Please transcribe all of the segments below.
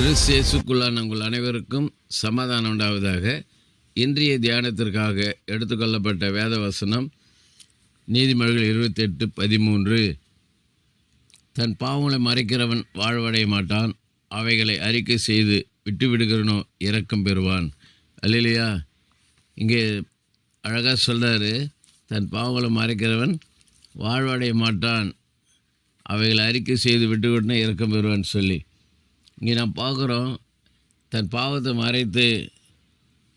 கிறிஸ்தியேசுக்குள்ளான உங்கள் அனைவருக்கும் சமாதானம் உண்டாவதாக. இன்றைய தியானத்திற்காக எடுத்துக்கொள்ளப்பட்ட வேத வசனம் நீதிமொழிகள் இருபத்தெட்டு பதிமூன்று. தன் பாவங்களை மறைக்கிறவன் வாழ்வடைய மாட்டான் அவைகளை அறிக்கை செய்து விட்டு விடுகிறனோ இரக்கம் பெறுவான். அல்லையா இங்கே அழகாக சொல்கிறாரு தன் பாவங்களை மறைக்கிறவன் வாழ்வடைய மாட்டான் அவைகளை அறிக்கை செய்து விட்டு இறக்கம் பெறுவான்னு சொல்லி. இங்கே நான் பார்க்குறோம் தன் பாவத்தை மறைத்து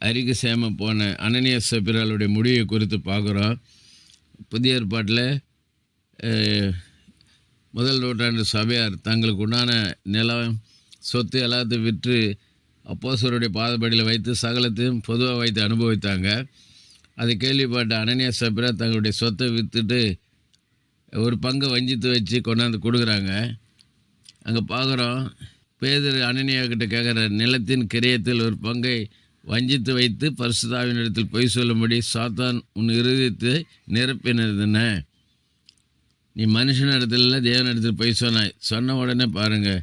அறிக்கை சேம போன அனனிய சபிராலுடைய முடிவை குறித்து பார்க்குறோம். புதிய ஏற்பாட்டில் முதல் நூற்றாண்டு சபையார் தங்களுக்கு உண்டான நிலம் சொத்து எல்லாத்தையும் விற்று அப்போசருடைய பாதப்படியில் வைத்து சகலத்தையும் பொதுவாக வைத்து அனுபவித்தாங்க. அதை கேள்விப்பட்ட அனனிய சபிரா தங்களுடைய சொத்தை விற்றுட்டு ஒரு பங்கை வஞ்சித்து வச்சு கொண்டாந்து கொடுக்குறாங்க. அங்கே பார்க்குறோம் பேதர் அனனியா கிட்ட கேட்குற நிலத்தின் கிரியத்தில் ஒரு பங்கை வஞ்சித்து வைத்து பரிசுதாவின் இடத்தில் பொய் சொல்லும்படி சாத்தான் உன் இருதயத்தை நிரப்பினதுன. நீ மனுஷன் இடத்துல இல்லை தேவன் இடத்துல பொய் சொன்னாய். சொன்ன உடனே பாருங்கள்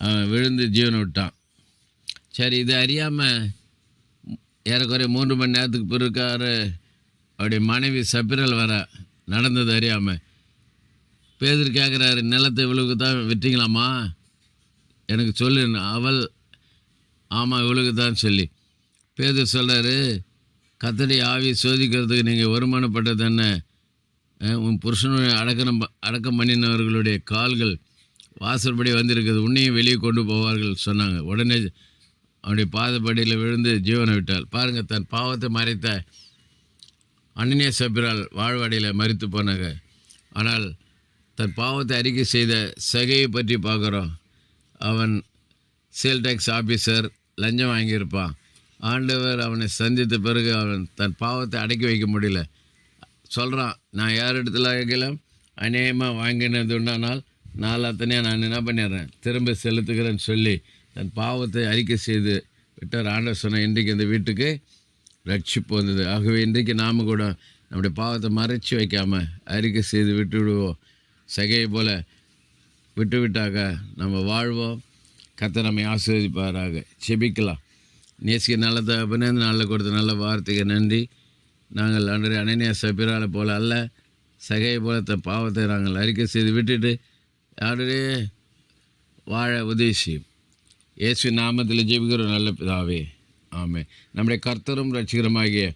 அவன் விழுந்து ஜீவனை விட்டான். சரி இது அறியாமல் ஏறக்குறைய மூன்று மணி நேரத்துக்கு பிறக்காரு அவருடைய மனைவி சப்பிரல் வர நடந்தது அறியாமல் பேதர் கேட்குறாரு நிலத்தை இவ்வளவுக்கு தான் விற்றீங்களாம்மா எனக்கு சொல்லு அவள் ஆமாம் இவளுக்கு தான் சொல்லி. பேதர் சொல்கிறாரு கத்தடி ஆவி சோதிக்கிறதுக்கு நீங்கள் வருமானப்பட்டது என்ன? உன் புருஷனுடைய அடக்கணம் அடக்கம் பண்ணினவர்களுடைய கால்கள் வாசல்படி வந்திருக்குது. உன்னையும் வெளியே கொண்டு போவார்கள் சொன்னாங்க. உடனே அவனுடைய பாதப்படியில் விழுந்து ஜீவனை விட்டாள். பாருங்கள் தன் பாவத்தை மறைத்த அனனிய சபிரால் வாழ்வாடியில் மறித்து போனாங்க. ஆனால் தன் பாவத்தை அறிக்கை செய்த சகையை பற்றி பார்க்குறோம். அவன் சேல் டேக்ஸ் ஆஃபீஸர் லஞ்சம் வாங்கியிருப்பான் ஆண்டவர் அவனை சந்தித்த பிறகு அவன் தன் பாவத்தை அடக்கி வைக்க முடியல. சொல்கிறான் நான் யார் இடத்துல கேட்கலாம் அநேகமாக வாங்கினது உண்டானால் நாலு அத்தனையாக நான் என்ன பண்ணிடுறேன்? திரும்ப செலுத்துக்கிறேன்னு சொல்லி தன் பாவத்தை அறிக்கை செய்து விட்டார். ஆண்டவர் சொன்ன இன்றைக்கு இந்த வீட்டுக்கு ரட்சிப்பு வந்தது. ஆகவே இன்றைக்கு நாம் கூட நம்முடைய பாவத்தை மறைச்சி வைக்காமல் அறிக்கை செய்து விட்டு விடுவோம் சகையை போல் விட்டுவிட்டாக நம்ம வாழ்வோம். கத்தை நம்மை ஆசீர்வதிப்பாராக. செபிக்கலாம். நேசிக்க நல்ல தகப்பனே இந்த நாளில் கொடுத்த நல்ல வார்த்தைக்கு நன்றி. நாங்கள் அன்றைய அனனியா சபிராலை போல அல்ல. சகையை போல பாவத்தை நாங்கள் அறிக்கை செய்து விட்டுட்டு யாருடைய வாழ உதவி செய்யும் இயேசு நாமத்தில் ஜெபிக்கிற நல்ல பிதாவே. ஆமே நம்முடைய கர்த்தரும் ரட்சிகரமாகிய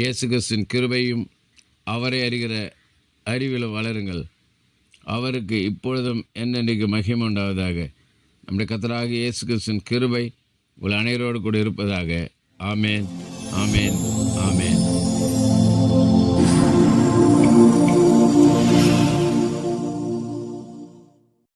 இயேசு கிறிஸ்தின் கிருபையும் அவரை அறிகிற அறிவில் வளருங்கள். அவருக்கு இப்பொழுதும் என்னென்றைக்கு மகிமை உண்டாவதாக நம்முடைய கத்தராக இயேசு கிறிஸ்தின் கிருபை உங்கள் அனைவரோடு கூட இருப்பதாக. ஆமேன். ஆமேன். ஆமேன்.